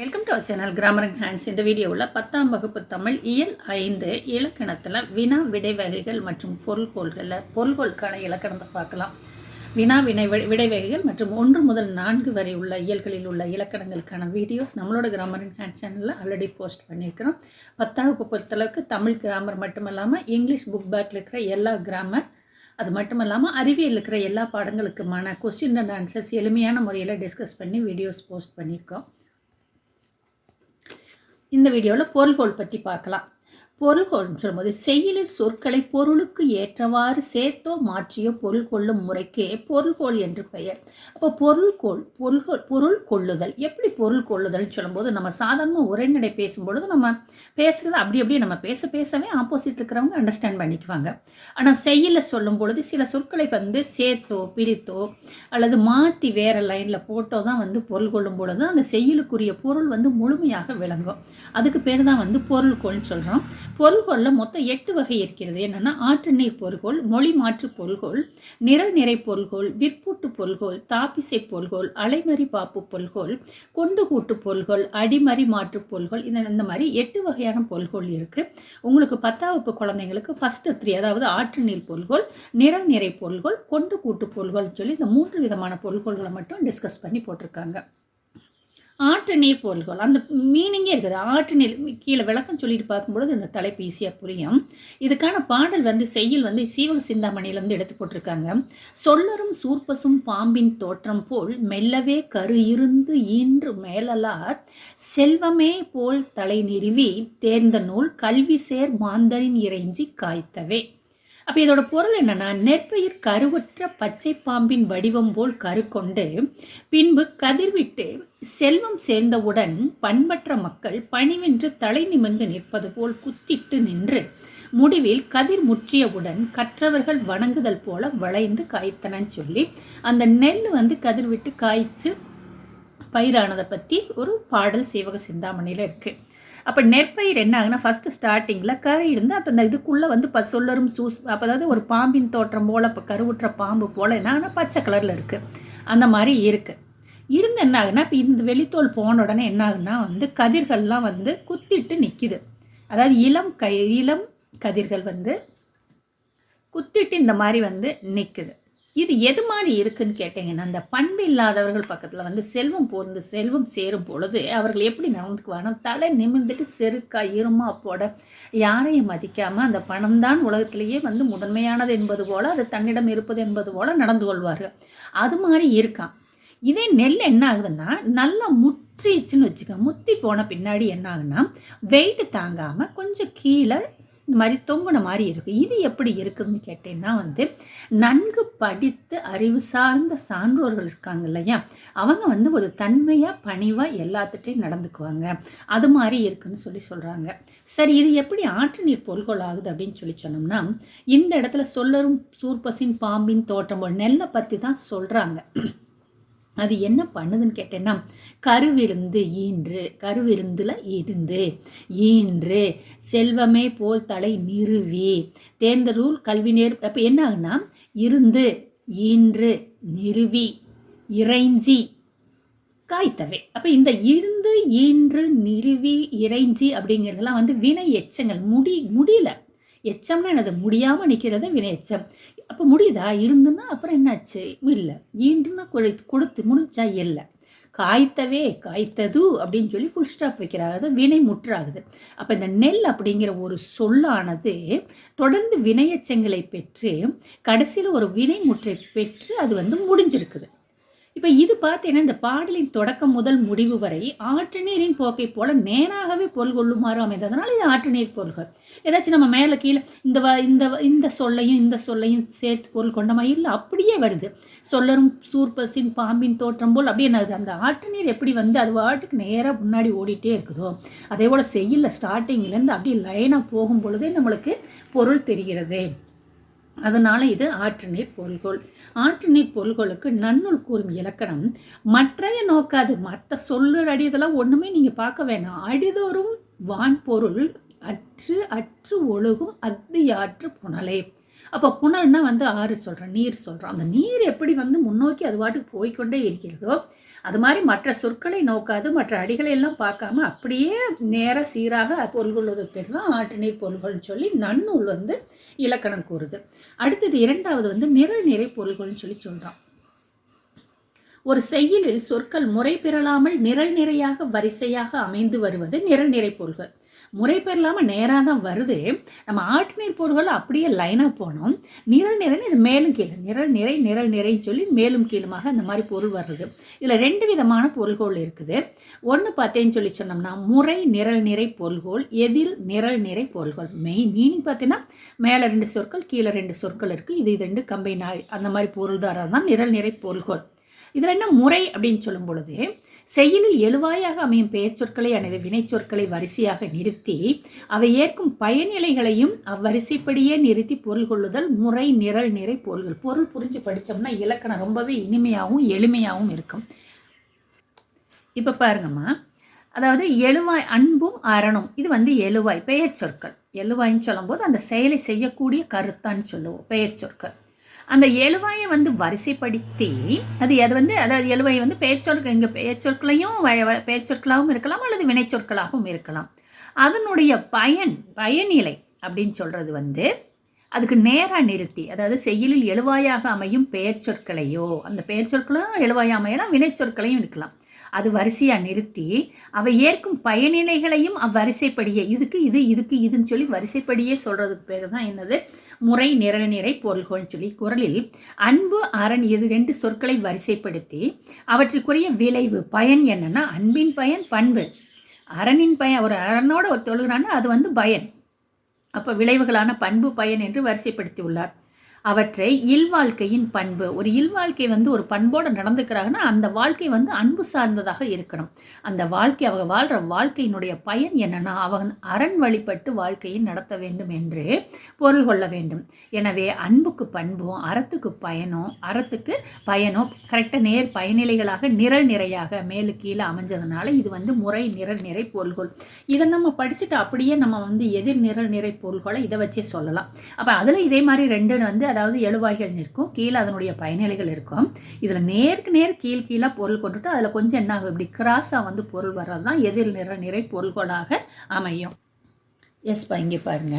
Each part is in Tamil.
Welcome to our channel grammar hands இந்த வீடியோவில் பத்தாம் வகுப்பு தமிழ் இயல் ஐந்து இலக்கணத்தில் வினா விடை வகைகள் மற்றும் பொருள்கோள்களில் பொருள்கோளுக்கான இலக்கணத்தை பார்க்கலாம். வினா வினை விடைவகைகள் விடை வகைகள் மற்றும் ஒன்று முதல் நான்கு வரை உள்ள இயல்களில் உள்ள இலக்கணங்களுக்கான வீடியோஸ் நம்மளோட கிராமர் ஹேண்ட் சேனலில் ஆல்ரெடி போஸ்ட் பண்ணியிருக்கிறோம். பத்தாம் வகுப்பு பொறுத்தளவுக்கு தமிழ் கிராமர் மட்டும் இல்லாமல் இங்கிலீஷ் புக் பேக்கில் இருக்கிற எல்லா கிராமர் அது மட்டும் இல்லாமல் அறிவியல் இருக்கிற எல்லா பாடங்களுக்குமான கொஸ்டின் அண்ட் ஆன்சர்ஸ் எளிமையான முறையில் டிஸ்கஸ் பண்ணி வீடியோஸ் போஸ்ட் பண்ணியிருக்கோம். இந்த வீடியோவில் பொருள்கோள் பற்றி பார்க்கலாம். பொருள்கோள்னு சொல்லும்போது செய்யுளில் சொற்களை பொருளுக்கு ஏற்றவாறு சேர்த்தோ மாற்றியோ பொருள் கொள்ளும் முறைக்கே பொருள்கோள் என்று பெயர். அப்போ பொருள்கோள் பொருள்கோள் பொருள் கொள்ளுதல். எப்படி பொருள் கொள்ளுதல்னு சொல்லும்போது நம்ம சாதாரணமாக உரைநடை பேசும்பொழுது நம்ம பேசுகிறது அப்படி அப்படியே நம்ம பேச பேசவே ஆப்போசிட் இருக்கிறவங்க அண்டர்ஸ்டாண்ட் பண்ணிக்குவாங்க. ஆனால் செய்யுளில் சொல்லும் பொழுது சில சொற்களை வந்து சேர்த்தோ பிரித்தோ அல்லது மாற்றி வேறு லைனில் போட்டோ தான் வந்து பொருள் கொள்ளும் பொழுது அந்த செய்யலுக்குரிய பொருள் வந்து முழுமையாக விளங்கும். அதுக்கு பேர் தான் வந்து பொருள்கோள்னு சொல்கிறோம் பொருள்கோளில் மொத்தம் எட்டு வகை இருக்கிறது. என்னென்னா ஆற்று நீர் பொருள்கோள் மொழி மாற்று பொருள்கோள் நிரல் நிறை பொருள்கோள் விற்பூட்டு பொருள்கோள் தாப்பிசை பொருள்கோள் அலைமறி பாப்பு பொருள்கோள் கொண்டு கூட்டு பொருள்கோள் அடிமறி மாற்று பொருள்கோள் இந்த இந்த மாதிரி எட்டு வகையான பொருள்கோள் இருக்குது உங்களுக்கு பத்தாம் வகுப்பு குழந்தைங்களுக்கு ஃபஸ்ட்டு த்ரீ அதாவது ஆற்று நீர் பொருள்கோள் நிரல் நிறை பொருள்கோள் கொண்டு கூட்டு பொருள்கள்னு சொல்லி இந்த மூன்று விதமான பொருள்கோள்களை மட்டும் டிஸ்கஸ் பண்ணி போட்டிருக்காங்க. ஆற்று நீர் பொருள்கள் அந்த மீனிங்கே இருக்குது. ஆற்று நீர் கீழே விளக்கம் சொல்லிட்டு பார்க்கும்பொழுது இந்த தலைப்பு ஈஸியாக புரியும். இதுக்கான பாடல் வந்து செய்யுள் வந்து சீவக சிந்தாமணியிலேருந்து எடுத்து போட்டிருக்காங்க. சொல்லரும் சூர்பசும் பாம்பின் தோற்றம் போல் மெல்லவே கரு இருந்து ஈன்று மேலலார். செல்வமே போல் தலை நிறுவி தேர்ந்த நூல் கல்வி சேர் மாந்தரின் இறைஞ்சி காய்த்தவே. அப்போ இதோட பொருள் என்னென்னா நெற்பயிர் கருவற்ற பச்சை பாம்பின் வடிவம் போல் கருக்கொண்டு பின்பு கதிர்விட்டு செல்வம் சேர்ந்தவுடன் பண்பற்ற மக்கள் பணிவென்று தலை நிமிர்ந்து நிற்பது போல் குத்திட்டு நின்று முடிவில் கதிர் முற்றியவுடன் கற்றவர்கள் வணங்குதல் போல வளைந்து காய்த்தனன்னு சொல்லி அந்த நெல் வந்து கதிர் விட்டு காய்ச்சு பயிரானதை பற்றி ஒரு பாடல் சீவக சிந்தாமணியில் இருக்குது அப்போ நெற்பயிர் என்ன ஆகுனா ஃபஸ்ட்டு ஸ்டார்டிங்கில் கரை இருந்து அப்போ இந்த இதுக்குள்ளே வந்து ப சொல்லரும் சூஸ் அப்போ அதாவது ஒரு பாம்பின் தோற்றம் போல் இப்போ கருவுற்ற பாம்பு போல் என்ன ஆகுனா பச்சை கலரில் இருக்குது அந்த மாதிரி இருக்குது இருந்து என்ன ஆகுனா இப்போ இந்த வெளித்தோல் போன உடனே என்ன ஆகுனா வந்து கதிர்கள்லாம் வந்து குத்திட்டு நிற்கிது அதாவது இளம் கை இளம் கதிர்கள் வந்து குத்திட்டு இந்த மாதிரி வந்து நிற்குது இது எது மாதிரி இருக்குன்னு கேட்டிங்கன்னா அந்த பண்பு இல்லாதவர்கள் பக்கத்தில் வந்து செல்வம் போர்ந்து செல்வம் சேரும் பொழுது அவர்கள் எப்படி நடந்துக்குவாங்க தலை நிமிர்ந்துட்டு செருக்கா இருமா போட யாரையும் மதிக்காமல் அந்த பணம் தான் உலகத்திலேயே வந்து முதன்மையானது என்பது போல் அது தன்னிடம் இருப்பது என்பது போல் நடந்து கொள்வார்கள். அது மாதிரி இருக்கான் இதே நெல் என்ன ஆகுதுன்னா நல்லா முற்றிச்சுன்னு வச்சுக்கோங்க. முத்தி போன பின்னாடி என்ன ஆகுன்னா வெயிட் தாங்காமல் கொஞ்சம் கீழே இந்த மாதிரி தொங்குன மாதிரி இருக்குது இது எப்படி இருக்குதுன்னு கேட்டேன்னா வந்து நன்கு படித்து அறிவு சார்ந்த சான்றோர்கள் இருக்காங்க இல்லையா? அவங்க வந்து ஒரு தன்மையாக பணிவாக எல்லாத்துட்டையும் நடந்துக்குவாங்க. அது மாதிரி இருக்குன்னு சொல்லி சொல்கிறாங்க சரி இது எப்படி ஆற்று நீர் பொருள்கொள் ஆகுது அப்படின்னு சொல்லி சொன்னோம்னா இந்த இடத்துல சொல்லரும் சூர்பசின் பாம்பின் தோற்றம் நெல்லை பற்றி தான் சொல்கிறாங்க அது என்ன பண்ணுதுன்னு கேட்டேன்னா கருவிருந்து ஈன்று கருவிருந்தில் இருந்து ஈன்று செல்வமே போல் தலை நிறுவி தேர்ந்தரூல் கல்வி நேர் அப்போ என்ன ஆகுனா இருந்து ஈன்று நிறுவி இறைஞ்சி காய்த்தவை. அப்போ இந்த இருந்து ஈன்று நிறுவி இறைஞ்சி அப்படிங்கிறதெல்லாம் வந்து வினை எச்சங்கள் முடி முடியல. எச்சம்னா என்னது? முடியாமல் நிற்கிறது வினை எச்சம். அப்போ முடியுதா? இருந்துன்னா அப்புறம் என்னாச்சு? இல்லை. ஈண்டுன்னா கொடு கொடுத்து முடிஞ்சா இல்லை. காய்த்தவே காய்த்தது அப்படின்னு சொல்லி ஃபுல் ஸ்டாப் வைக்கிறாங்க அது வினை முற்றாகுது. அப்போ இந்த நெல் அப்படிங்கிற ஒரு சொல்லானது தொடர்ந்து வினையச்சங்களை பெற்று கடைசியில் ஒரு வினை முற்றை பெற்று அது வந்து முடிஞ்சிருக்குது. இப்போ இது பார்த்தீங்கன்னா இந்த பாடலின் தொடக்கம் முதல் முடிவு வரை ஆற்று நீரின் போக்கை போல நேராகவே பொருள் கொள்ளுமாறு அமைந்ததுனால இது ஆற்று நீர் பொருள்கள். ஏதாச்சும் நம்ம மேலே கீழே இந்த வ இந்த இந்த சொல்லையும் இந்த சொல்லையும் சேர்த்து பொருள் கொண்ட மாதிரி இல்லை அப்படியே வருது. சொல்லரும் சூர்பசின் பாம்பின் தோற்றம் போல் அப்படியே என்னது? அந்த ஆற்று நீர் எப்படி வந்து அது வாட்டுக்கு நேராக முன்னாடி ஓடிட்டே இருக்குதோ அதே போல் செய்யல ஸ்டார்டிங்லேருந்து அப்படியே லைனாக போகும் பொழுதே நம்மளுக்கு பொருள் தெரிகிறது. அதனால இது ஆற்று நீர் பொருள்கோள். ஆற்று நீர் பொருள்களுக்கு நன்னூல் கூறும் இலக்கணம் மற்றைய நோக்காது மற்ற சொல்லு அடி இதெல்லாம் ஒன்றுமே நீங்கள் பார்க்க வேணாம். அடிதோறும் வான் பொருள் அற்று அற்று ஒழுகும் அக்தியாற்று புனலே. அப்போ புனல்னா வந்து ஆறு சொல்கிறேன் நீர் சொல்கிறோம் அந்த நீர் எப்படி வந்து முன்னோக்கி அது பாட்டுக்கு போய்க்கொண்டே இருக்கிறதோ அது மாதிரி மற்ற சொற்களை நோக்காது மற்ற அடிகளை எல்லாம் பார்க்காம அப்படியே நேர சீராக பொருள்கொள்வது பேர் தான் ஆற்றுநீர் பொருள்கள்னு சொல்லி நன்னூல் வந்து இலக்கணம் கூறுது. அடுத்தது இரண்டாவது வந்து நிரல் நிறை பொருள்கள்னு சொல்லி சொல்கிறான் ஒரு செய்யுளில் சொற்கள் முறை பெறலாமல் நிரல் நிறையாக வரிசையாக அமைந்து வருவது நிரல் நிறை பொருள்கள். முறை பெறலாமல் நேராக தான் வருது. நம்ம ஆட்டு நீர் பொருள்கள் அப்படியே லைனாக போனோம். நிரல் நிறைன்னு இது மேலும் கீழே நிரல் நிறை நிரல் நிறைன்னு சொல்லி மேலும் கீழுமாக அந்த மாதிரி பொருள் வருது இதில் ரெண்டு விதமான பொருள்கோள் இருக்குது. ஒன்று பார்த்தேன்னு சொல்லி சொன்னோம்னா முறை நிரல் நிறை பொருள்கோள் எதில் நிரல் நிறை பொருள்கோள். மெயின் மீனிங் பார்த்தீங்கன்னா மேலே ரெண்டு சொற்கள் கீழே ரெண்டு சொற்கள் இருக்குது இது ரெண்டு கம்பைன் ஆகி அந்த மாதிரி பொருள்தாரா தான் நிரல் நிறை பொருள்கோள். இதில் என்ன முறை அப்படின்னு சொல்லும் பொழுது செயலில் எழுவாயாக அமையும் பெயர் சொற்களை அல்லது வினைச்சொற்களை வரிசையாக நிறுத்தி அவை ஏற்கும் பயனிலைகளையும் அவ்வரிசைப்படியே நிறுத்தி பொருள் கொள்ளுதல் முறை நிரல் நிறை பொருள்கள். பொருள் புரிஞ்சு படித்தோம்னா இலக்கணம் ரொம்பவே இனிமையாகவும் எளிமையாகவும் இருக்கும். இப்போ பாருங்கம்மா. அதாவது எழுவாய் அன்பும் அரணும் இது வந்து எழுவாய் பெயர் சொற்கள் எழுவாய்ன்னு சொல்லும்போது அந்த செயலை செய்யக்கூடிய கருத்தான்னு சொல்லுவோம். பெயர் சொற்கள் அந்த எழுவாயை வந்து வரிசைப்படுத்தி அது அது வந்து அதாவது எழுவாயை வந்து பெயர்ச்சொற்கள் இங்கே பெயர்ச்சொற்களையும் பெயர்ச்சொற்களாகவும் இருக்கலாம் அல்லது வினைச்சொற்களாகவும் இருக்கலாம். அதனுடைய பயன் பயனிலை அப்படின்னு சொல்கிறது வந்து அதுக்கு நேராக நிறுத்தி அதாவது செயலில் எழுவாயாக அமையும் பெயர்ச்சொற்களையோ அந்த பெயர்ச்சொற்களும் எழுவாயாக அமையலாம் வினைச்சொற்களையும் இருக்கலாம். அது வரிசையாக நிறுத்தி அவை ஏற்கும் பயனிலைகளையும் அவ்வரிசைப்படியே இதுக்கு இது இதுக்கு இதுன்னு சொல்லி வரிசைப்படியே சொல்கிறதுக்கு பேர் தான் என்னது? முறை நிரல் நிறை பொருள்கள்னு சொல்லி குரலில் அன்பு அரண் இது ரெண்டு சொற்களை வரிசைப்படுத்தி அவற்றுக்குரிய விளைவு பயன் என்னன்னா அன்பின் பயன் பண்பு. அரணின் பயன் ஒரு அரணோட ஒரு தொழுகிறான்னா அது வந்து பயன். அப்போ விளைவுகளான பண்பு பயன் என்று வரிசைப்படுத்தி உள்ளார். அவற்றை இல்வாழ்க்கையின் பண்பு. ஒரு இல்வாழ்க்கை வந்து ஒரு பண்போடு நடந்துக்கிறாங்கன்னா அந்த வாழ்க்கை வந்து அன்பு சார்ந்ததாக இருக்கணும். அந்த வாழ்க்கை அவங்க வாழ்கிற வாழ்க்கையினுடைய பயன் என்னன்னா அவன் அரண் வழிபட்டு வாழ்க்கையை நடத்த வேண்டும் என்று பொருள் கொள்ள வேண்டும். எனவே அன்புக்கு பண்பும் அறத்துக்கு பயனும் அறத்துக்கு பயனும் கரெக்டாக நேர் பயனிலைகளாக நிரல் நிறையாக மேலு கீழே அமைஞ்சதுனால இது வந்து முறை நிரல் நிறை பொருள்கொள். இதை நம்ம படிச்சுட்டு அப்படியே நம்ம வந்து எதிர் நிரல் நிறை பொருள்களை இதை வச்சே சொல்லலாம். அப்போ அதில் இதே மாதிரி ரெண்டு வந்து அதாவது எழுவாய்கள் நிற்கும். கீழே அதனுடைய பயனிலைகள் இருக்கும். இதில் நேருக்கு நேர் கீழ் கீழே பொருள் கொண்டுட்டு அதில் கொஞ்சம் என்ன ஆகும்? இப்படி கிராஸாக வந்து பொருள் வர்றது தான் எதிர் நிற நிறை பொருள்களாக அமையும். எஸ்பா இங்கே பாருங்க.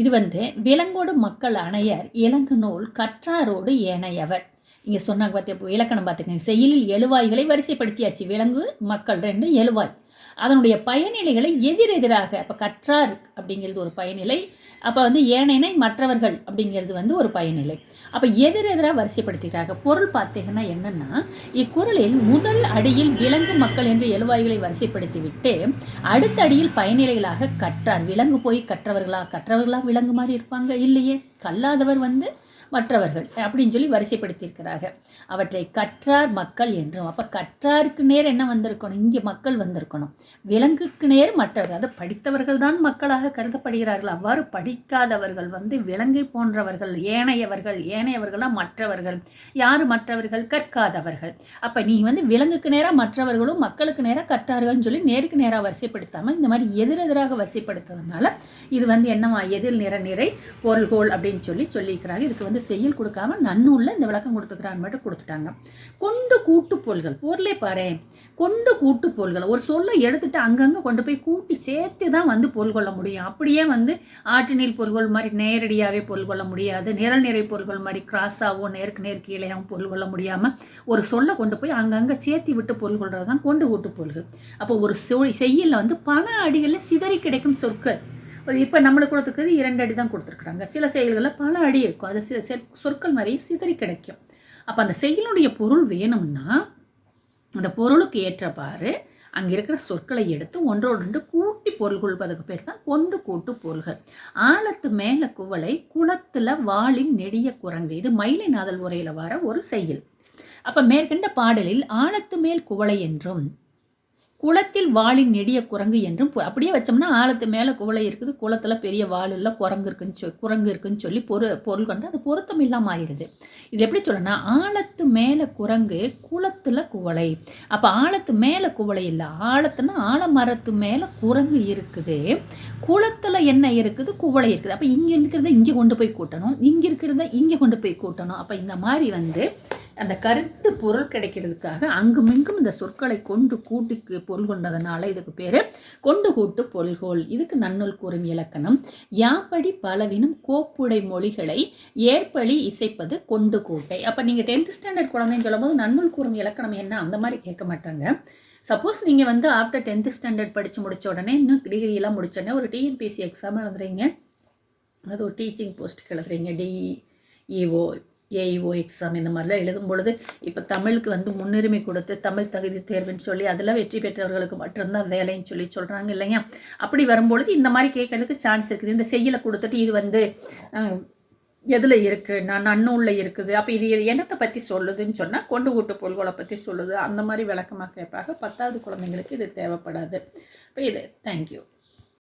இது வந்து விலங்கோடு மக்கள் அணையர் இலங்கு நூல் கற்றாரோடு ஏனையவர். இங்கே சொன்னாங்க பார்த்தியா இலக்கணம் பார்த்துக்கங்க செயலில் எழுவாய்களை வரிசைப்படுத்தியாச்சு. விலங்கு மக்கள் ரெண்டு எழுவாய். அதனுடைய பயனிலைகளை எதிரெதிராக அப்போ கற்றார் அப்படிங்கிறது ஒரு பயனிலை அப்போ வந்து ஏனைனை மற்றவர்கள் அப்படிங்கிறது வந்து ஒரு பயனிலை. அப்போ எதிரெதிராக வரிசைப்படுத்திட்டாங்க. பொருள் பார்த்தீங்கன்னா என்னென்னா இக்குறளில் முதல் அடியில் விலங்கு மக்கள் என்று எழுவாய்களை வரிசைப்படுத்தி விட்டு அடுத்த அடியில் பயனிலைகளாக கற்றார். விலங்கு போய் கற்றவர்களா? கற்றவர்களாக விலங்கு மாதிரி இருப்பாங்க? இல்லையே. கல்லாதவர் வந்து மற்றவர்கள் அப்படின்னு சொல்லி வரிசைப்படுத்தியிருக்கிறாங்க. அவற்றை கற்றார் மக்கள் என்றும். அப்போ கற்றாருக்கு நேர் என்ன வந்திருக்கணும்? இங்கே மக்கள் வந்திருக்கணும். விலங்குக்கு நேர் மற்றவர்கள் அதை படித்தவர்கள் தான் மக்களாக கருதப்படுகிறார்கள். அவ்வாறு படிக்காதவர்கள் வந்து விலங்கை போன்றவர்கள் ஏனையவர்கள் ஏனையவர்களாக மற்றவர்கள். யார் மற்றவர்கள்? கற்காதவர்கள். அப்போ நீ வந்து விலங்குக்கு நேராக மற்றவர்களும் மக்களுக்கு நேராக கற்றார்கள்னு சொல்லி நேருக்கு நேராக வரிசைப்படுத்தாமல் இந்த மாதிரி எதிரெதிராக வரிசைப்படுத்துறதுனால இது வந்து என்னவா? எதிர் நிற நிறை பொருள்கோள் அப்படின்னு சொல்லி சொல்லியிருக்கிறாங்க. இதுக்கு வந்து வந்து செய்யல் கொடுக்காம நன்னூலில் இந்த விளக்கம் கொடுத்துக்கிறான்னு மட்டும் கொடுத்துட்டாங்க. கொண்டு கூட்டு பொருள்கள் பொருளே பாரு. கொண்டு கூட்டு பொருள்கள் ஒரு சொல்லை எடுத்துட்டு அங்கங்கே கொண்டு போய் கூட்டி சேர்த்து தான் வந்து பொருள் கொள்ள முடியும். அப்படியே வந்து ஆற்றினில் பொருள்கள் மாதிரி நேரடியாகவே பொருள் கொள்ள முடியாது. நிரல் நிறை பொருள்கள் மாதிரி கிராஸாகவும் நேருக்கு நேர் கீழேயாகவும் பொருள் கொள்ள முடியாமல் ஒரு சொல்லை கொண்டு போய் அங்கங்கே சேர்த்தி விட்டு பொருள் கொள்வது தான் கொண்டு கூட்டு பொருள்கள். அப்போ ஒரு செய்யலில் வந்து பல அடிகளில் சிதறி கிடைக்கும் சொற்கள். இப்போ நம்மளுக்கு கொடுத்துருக்குறது இரண்டு அடி தான் கொடுத்துருக்குறாங்க. சில செயல்களில் பல அடி இருக்கும். அது சில சொற்கள் மாதிரி சிதறி கிடைக்கும். அப்போ அந்த செயலுடைய பொருள் வேணும்னா அந்த பொருளுக்கு ஏற்றவாறு அங்கே இருக்கிற சொற்களை எடுத்து ஒன்றோடு ஒன்று கூட்டி பொருள் கொள்வதற்கு பேர் தான் கொண்டு கூட்டு பொருள்கள். ஆழத்து மேலே குவளை குளத்தில் வாளின் நெடிய குரங்கு. இது மயிலை நாதல் உரையில் வர ஒரு செயல். அப்போ மேற்கண்ட பாடலில் ஆழத்து மேல் குவளை என்றும் குளத்தில் வாளின் நெடிய குரங்கு என்றும் அப்படியே வச்சோம்னா ஆழத்து மேலே குவளை இருக்குது குளத்தில் பெரிய வாள் இல்லை குரங்கு இருக்குன்னு சொல் குரங்கு இருக்குன்னு சொல்லி பொரு பொருள் கொண்டு அது பொருத்தம் இல்லாமல் ஆயிடுது இது எப்படி சொல்லணும்னா ஆழத்து மேலே குரங்கு குளத்தில் குவளை. அப்போ ஆழத்து மேலே குவளை இல்லை ஆழத்துனா ஆழமரத்து மேலே குரங்கு இருக்குது குளத்தில் என்ன இருக்குது குவளை இருக்குது. அப்போ இங்கே இருக்கிறத இங்கே கொண்டு போய் கூட்டணும் இங்கே இருக்கிறத இங்கே கொண்டு போய் கூட்டணும். அப்போ இந்த மாதிரி வந்து அந்த கருத்து பொருள் கிடைக்கிறதுக்காக அங்குமிங்கும் இந்த சொற்களை கொண்டு கூட்டி பொருள் கொண்டதுனால இதுக்கு பேர் கொண்டு கூட்டு பொருள்கோள். இதுக்கு நன்னூல் கூறும் இலக்கணம். யாப்படி பலவினும் கோப்புடை மொழிகளை ஏற்பழி இசைப்பது கொண்டு கூட்டை. அப்போ நீங்கள் டென்த் ஸ்டாண்டர்ட் குழந்தைன்னு சொல்லும்போது நன்னூல் கூறும் இலக்கணம் என்ன? அந்த மாதிரி கேட்க மாட்டாங்க. சப்போஸ் நீங்கள் வந்து ஆஃப்டர் டென்த்து ஸ்டாண்டர்ட் படித்து முடித்த உடனே இன்னும் டிகிரியெல்லாம் முடிச்சோடனே ஒரு டிஎன்பிஎஸ்சி எக்ஸாம் எழுதுறீங்க. அது ஒரு டீச்சிங் போஸ்ட்டுக்கு எழுதுறீங்க. டிஇஓ ஏஇஓ எக்ஸாம் இந்த மாதிரிலாம் எழுதும் பொழுது இப்போ தமிழுக்கு வந்து முன்னுரிமை கொடுத்து தமிழ் தகுதி தேர்வுன்னு சொல்லி அதில் வெற்றி பெற்றவர்களுக்கு மட்டும்தான் வேலைன்னு சொல்லி சொல்கிறாங்க இல்லையா? அப்படி வரும்பொழுது இந்த மாதிரி கேட்கறதுக்கு சான்ஸ் இருக்குது. இந்த செய்யலை கொடுத்துட்டு இது வந்து எதில் இருக்குது நான் நன்னூலில் இருக்குது. அப்போ இது இது என்னத்தை பற்றி சொல்லுதுன்னு சொன்னால் கொண்டு கூட்டு பொருள்களை பற்றி சொல்லுது. அந்த மாதிரி விளக்கமாக கேட்பாங்க. பத்தாவது குழந்தைங்களுக்கு இது தேவைப்படாது. இப்போ இது தேங்க்யூ